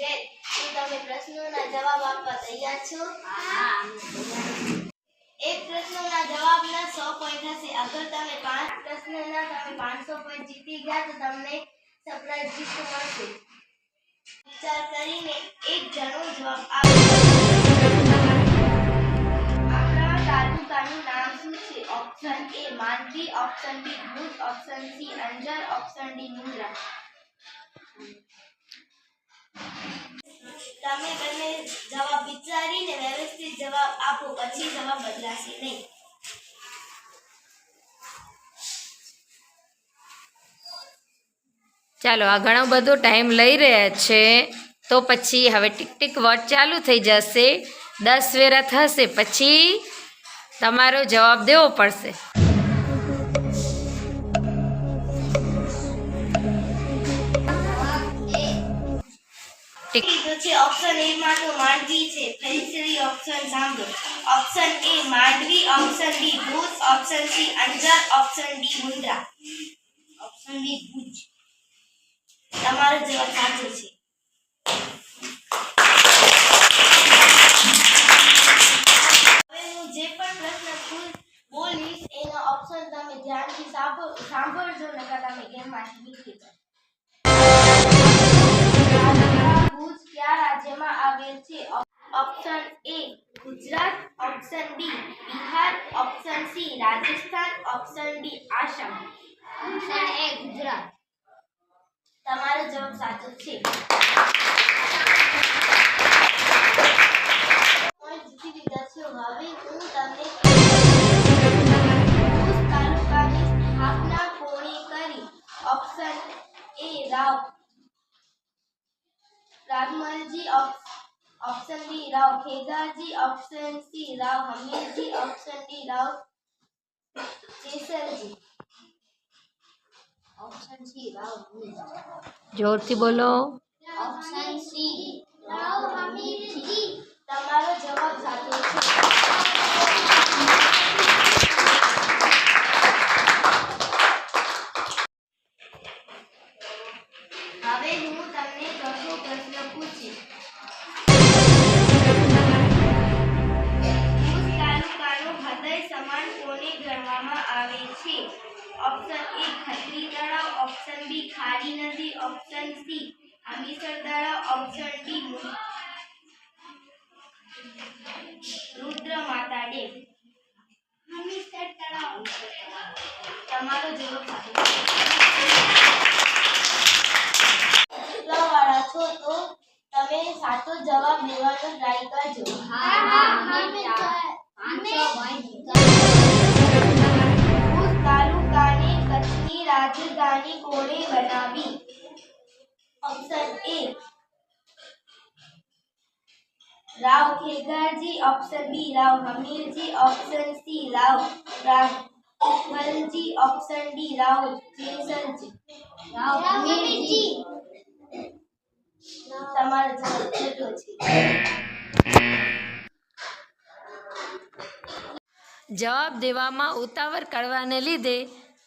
ભાઈ શું તમે પ્રશ્નોના જવાબ આપવા તૈયાર છો? એક પ્રશ્નોના જવાબના 100 પોઈન્ટ હશે. અગર તમે પાંચ પ્રશ્નના તમે 500 પોઈન્ટ જીતી ગયા તો તમને સરપ્રાઈઝ ગિફ્ટ મળશે. વિચાર કરીને એક જણો જવાબ આપો. આપણા તાલુકાનું નામ શું છે? Option A Manki option B Bhuj option C Anjar option D Mundra. તમે બંને જવાબ વિચારીને વ્યવસ્થિત જવાબ આપો, પછી જવાબ બદલાશે, નહીં. ચાલો, આ ઘણો બધો ટાઈમ લઈ રહ્યા છે. તો પછી હવે ટીક ટીક વર્ડ ચાલુ થઈ જશે. દસ વેરા થશે, પછી તમારો જવાબ દેવો પડશે. ટીક તો છે ઓપ્શન એ માં તો માંડવી છે ફરીથી ઓપ્શન સાંભળો option A Mandvi option B Bhuj option C Anjar option D Mundra option B Bhuj તમારો જવાબ સાચો છે હવે હું જે પણ પ્રશ્ન પૂછ- બોલીશ એના ઓપ્શન તમે ધ્યાનથી સાંભળ સાંભળજો નકર તમે ગેમમાંથી નીકળી જાઓ ભુજ કયા રાજ્યમાં આવેલ છે? Option A Gujarat. Option B Bihar. Option C Rajasthan. Option D Assam. Option A Gujarat. તમારો જવાબ સાચો છે. હવે હું તમને તાલુકાની સ્થાપના કોણે કરી? Option A Rao. Rajmal ji option D Rao खेगा ji option C Rao Hamir ji option D Rao Kesar ji. Option C Rao ज़ोर से बोलो। ऑप्शन કોને ગણવામાં આવે છે. ઓપ્શન એ ખત્રી તળાવ. ઓપ્શન બી ખારી નદી. ઓપ્શન સી હમીસર તળાવ. ઓપ્શન ડી રુદ્ર માતા ડેમ. હમીસર તળાવ. તમારો જવાબ સાચો છો. તો તમે સાચો જવાબ લેવાનો ટ્રાય કરજો. ભુજ કચ્છની રાજધાની કોણે બનાવી option A Rao Khengarji option B Rao Hamirji option C Rao Raghavalji option D Rao Jesalji Rao Hamirji તમારો જવાબ ખોટો છે જવાબ દેવામાં ઉતાવળ કરવાને લીધે